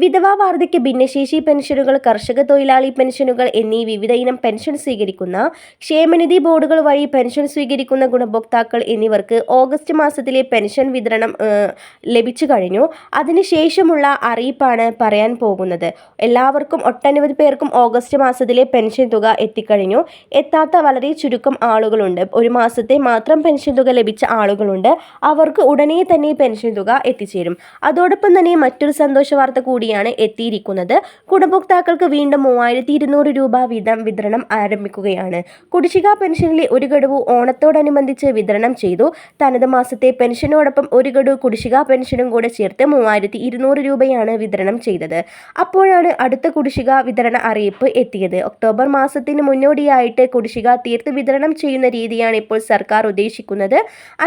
വിധവാ വാർദ്ധക്യ ഭിന്നശേഷി പെൻഷനുകൾ കർഷക തൊഴിലാളി പെൻഷനുകൾ എന്നീ വിവിധ ഇനം പെൻഷൻ സ്വീകരിക്കുന്ന ക്ഷേമനിധി ബോർഡുകൾ വഴി പെൻഷൻ സ്വീകരിക്കുന്ന ഗുണഭോക്താക്കൾ എന്നിവർക്ക് ഓഗസ്റ്റ് മാസത്തിലെ പെൻഷൻ വിതരണം ലഭിച്ചു കഴിഞ്ഞു. അതിനുശേഷമുള്ള അറിയിപ്പാണ് പറയാൻ പോകുന്നത്. എല്ലാവർക്കും ഒട്ടനവധി പേർക്കും ഓഗസ്റ്റ് മാസത്തിലെ പെൻഷൻ തുക എത്തിക്കഴിഞ്ഞു. എത്താത്ത വളരെ ചുരുക്കം ആളുകളുണ്ട്. ഒരു മാസത്തെ മാത്രം പെൻഷൻ തുക ലഭിച്ച ആളുകളുണ്ട്. അവർക്ക് ഉടനെ തന്നെ പെൻഷൻ തുക എത്തിച്ചേരും. അതോടൊപ്പം തന്നെ മറ്റൊരു സന്തോഷ വാർത്ത കൂടി കൂടിയാണ് എത്തിയിരിക്കുന്നത്. ഗുണഭോക്താക്കൾക്ക് വീണ്ടും മൂവായിരത്തി ഇരുന്നൂറ് രൂപ വീതം വിതരണം ആരംഭിക്കുകയാണ്. കുടിശ്ശിക പെൻഷനിലെ ഒരു ഗഡുവ് ഓണത്തോടനുബന്ധിച്ച് വിതരണം ചെയ്തു. തനത് മാസത്തെ പെൻഷനോടൊപ്പം ഒരു ഗഡു കുടിശ്ശിക പെൻഷനും കൂടെ ചേർത്ത് മൂവായിരത്തി ഇരുന്നൂറ് രൂപയാണ് വിതരണം ചെയ്തത്. അപ്പോഴാണ് അടുത്ത കുടിശ്ശിക വിതരണ അറിയിപ്പ് എത്തിയത്. ഒക്ടോബർ മാസത്തിന് മുന്നോടിയായിട്ട് കുടിശ്ശിക തീർത്ത് വിതരണം ചെയ്യുന്ന രീതിയാണ് ഇപ്പോൾ സർക്കാർ ഉദ്ദേശിക്കുന്നത്.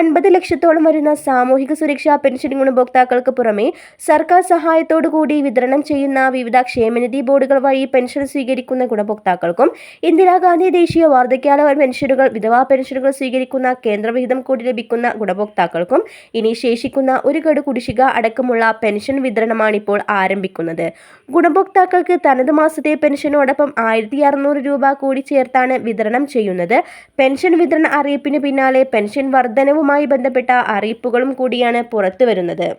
അൻപത് ലക്ഷത്തോളം വരുന്ന സാമൂഹിക സുരക്ഷാ പെൻഷൻ ഗുണഭോക്താക്കൾക്ക് പുറമെ സർക്കാർ സഹായത്തോടു കൂടി വിതരണം ചെയ്യുന്ന വിവിധ ക്ഷേമനിധി ബോർഡുകൾ വഴി പെൻഷൻ സ്വീകരിക്കുന്ന ഗുണഭോക്താക്കൾക്കും ഇന്ദിരാഗാന്ധി ദേശീയ വാർദ്ധക്യാല പെൻഷനുകൾ വിധവാ പെൻഷനുകൾ സ്വീകരിക്കുന്ന കേന്ദ്രവിഹിതം കൂടി ലഭിക്കുന്ന ഗുണഭോക്താക്കൾക്കും ഇനി ശേഷിക്കുന്ന ഒരു ഗഡു കുടിശ്ശിക അടക്കമുള്ള പെൻഷൻ വിതരണമാണ് ഇപ്പോൾ ആരംഭിക്കുന്നത്. ഗുണഭോക്താക്കൾക്ക് തനത് മാസത്തെ പെൻഷനോടൊപ്പം ആയിരത്തി അറുന്നൂറ് രൂപ കൂടി ചേർത്താണ് വിതരണം ചെയ്യുന്നത്. പെൻഷൻ വിതരണ അറിയിപ്പിന് പിന്നാലെ പെൻഷൻ വർധനവുമായി ബന്ധപ്പെട്ട അറിയിപ്പുകളും കൂടിയാണ് പുറത്തുവരുന്നത്.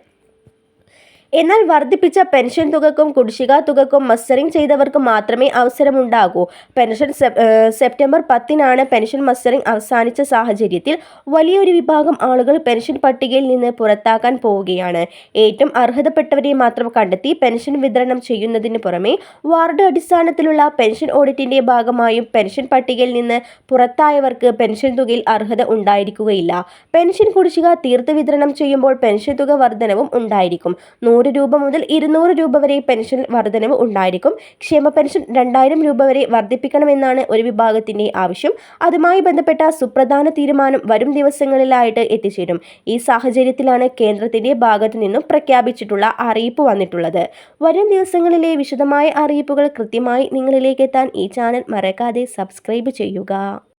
എന്നാൽ വർദ്ധിപ്പിച്ച പെൻഷൻ തുകക്കും കുടിശ്ശിക തുകക്കും മസ്റ്ററിംഗ് ചെയ്തവർക്ക് മാത്രമേ അവസരമുണ്ടാകൂ. പെൻഷൻ സെപ്റ്റംബർ പത്തിനാണ് പെൻഷൻ മസ്റ്ററിംഗ് അവസാനിച്ച സാഹചര്യത്തിൽ വലിയൊരു വിഭാഗം ആളുകൾ പെൻഷൻ പട്ടികയിൽ നിന്ന് പുറത്താക്കാൻ പോവുകയാണ്. ഏറ്റവും അർഹതപ്പെട്ടവരെ മാത്രം കണ്ടെത്തി പെൻഷൻ വിതരണം ചെയ്യുന്നതിന് പുറമെ വാർഡ് അടിസ്ഥാനത്തിലുള്ള പെൻഷൻ ഓഡിറ്റിന്റെ ഭാഗമായും പെൻഷൻ പട്ടികയിൽ നിന്ന് പുറത്തായവർക്ക് പെൻഷൻ തുകയിൽ അർഹത ഉണ്ടായിരിക്കുകയില്ല. പെൻഷൻ കുടിശ്ശിക തീർത്ത് വിതരണം ചെയ്യുമ്പോൾ പെൻഷൻ തുക വർധനവും ഉണ്ടായിരിക്കും. നൂറ് രൂപ മുതൽ ഇരുന്നൂറ് രൂപ വരെ പെൻഷൻ വർധനവ് ഉണ്ടായിരിക്കും. ക്ഷേമ പെൻഷൻ രണ്ടായിരം രൂപ വരെ വർദ്ധിപ്പിക്കണമെന്നാണ് ഒരു വിഭാഗത്തിന്റെ ആവശ്യം. അതുമായി ബന്ധപ്പെട്ട സുപ്രധാന തീരുമാനം വരും ദിവസങ്ങളിലായിട്ട് എത്തിച്ചേരും. ഈ സാഹചര്യത്തിലാണ് കേന്ദ്രത്തിന്റെ ഭാഗത്തു നിന്നും പ്രഖ്യാപിച്ചിട്ടുള്ള അറിയിപ്പ് വന്നിട്ടുള്ളത്. വരും ദിവസങ്ങളിലെ വിശദമായ അറിയിപ്പുകൾ കൃത്യമായി നിങ്ങളിലേക്ക് എത്താൻ ഈ ചാനൽ മറക്കാതെ സബ്സ്ക്രൈബ് ചെയ്യുക.